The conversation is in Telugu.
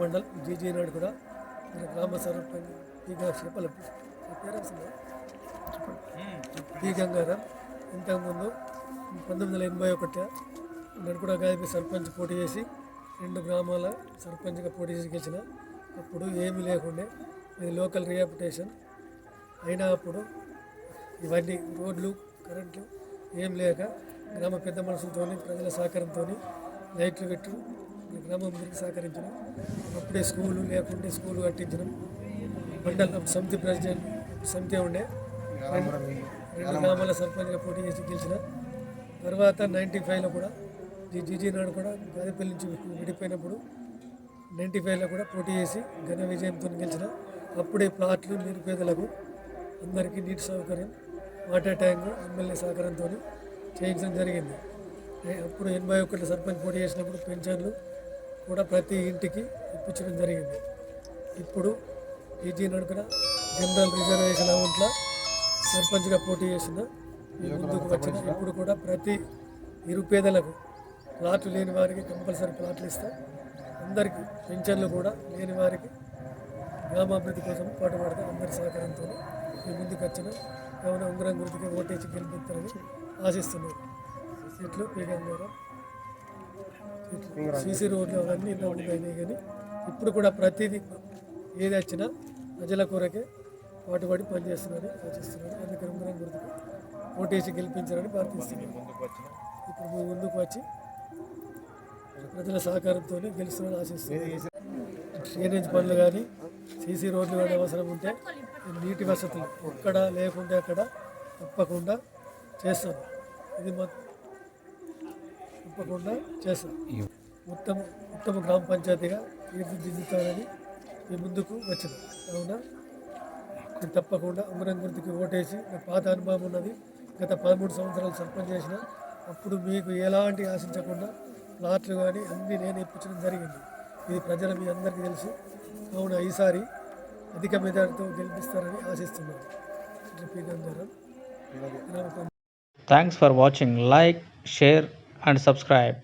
మండల్ జీజీ నాడు కూడా మన గ్రామ సర్పంచ్ పేరు అసలు పి గంగారాం. ఇంతకుముందు పంతొమ్మిది వందల ఎనభై ఒకటి నేను కూడా గాయపి సర్పంచ్ పోటీ చేసి రెండు గ్రామాల సర్పంచ్గా పోటీ చేసి గెలిచిన. అప్పుడు ఏమీ లేకుండే ఇది లోకల్ రిహాబిటేషన్ అయినా అప్పుడు ఇవన్నీ రోడ్లు కరెంట్లు ఏం లేక గ్రామ పెద్ద మనుషులతో ప్రజల సహకారంతో లైట్లు పెట్టి గ్రామం అందరికీ సహకరించడం అప్పుడే స్కూలు లేకుంటే స్కూలు కట్టించడం మండలం సమితి ప్రెసిడెంట్ సమితి ఉండే. రెండు గ్రామాల సర్పంచ్గా పోటీ చేసి గెలిచిన. తర్వాత నైంటీ ఫైవ్లో కూడా జీజీ నాడు కూడా గాదిపల్లి నుంచి విడిపోయినప్పుడు నైంటీ ఫైవ్లో కూడా పోటీ చేసి ఘన విజయంతో గెలిచిన. అప్పుడే ప్లాట్లు నిరుపేదలకు అందరికీ నీటి సౌకర్యం వాటర్ ట్యాంక్ ఎమ్మెల్యే సహకారంతో చేయించడం జరిగింది. అప్పుడు ఎనభై ఒకటి సర్పంచ్ పోటీ చేసినప్పుడు పెన్షన్లు కూడా ప్రతి ఇంటికి ఇప్పించడం జరిగింది. ఇప్పుడు ఈజీ నడుకున జనరల్ రిజర్వేషన్ అమౌంట్లో సర్పంచ్గా పోటీ చేసిన ముందుకు వచ్చిన ఇప్పుడు కూడా ప్రతి నిరుపేదలకు ప్లాట్లు లేని వారికి కంపల్సరీ ప్లాట్లు ఇస్తాం. అందరికీ పెన్షన్లు కూడా లేని వారికి గ్రామాభివృద్ధి కోసం పాటుపడతాం అందరి సహకారంతో ఈ ముందుకు వచ్చిన కావున ఉంగరం గుర్తుకి ఓటేసి గెలిపిస్తారని ఆశిస్తున్నాను. ఇట్లు పీగం గారు సీసీ రోడ్లు అవన్నీ ఇంత అయినాయి కానీ ఇప్పుడు కూడా ప్రతిదీ ఏది వచ్చినా ప్రజల కొరకే పాటుపడి పనిచేస్తున్నారని ఆలోచిస్తున్నారు అందుకే రంగురం గుర్తుకు ఓటేసి గెలిపించారని ప్రార్థిస్తున్నాను ఇప్పుడు మేము ముందుకు వచ్చి ప్రజల సహకారంతో గెలుస్తున్నారని ఆశిస్తున్నాను డ్రైనేజ్ పనులు కానీ సీసీ రోడ్లు కానీ అవసరం ఉంటే నీటి వసతులు ఎక్కడ లేకుంటే అక్కడ తప్పకుండా చేస్తాను ఇది మా తప్పకుండా చేస్తాను ఉత్తమ ఉత్తమ గ్రామ పంచాయతీగా తీర్చిదిద్దుతానని మీ ముందుకు వచ్చిన నేను తప్పకుండా ఉంగరం గుర్తుకి ఓటేసి నా పాత అనుభవం ఉన్నది. గత పదమూడు సంవత్సరాలు సర్పంచ్ చేసిన అప్పుడు మీకు ఎలాంటి ఆశించకుండా ప్లాట్లు కానీ అన్నీ నేను ఇప్పించడం జరిగింది. ఇది ప్రజలు మీ అందరికీ తెలుసు. కావున ఈసారి అధిక మెజార్టీతో గెలిపిస్తారని ఆశిస్తున్నాను. ఇట్లా పీ గంగారాం గ్రామ పంచాయతీ and subscribe.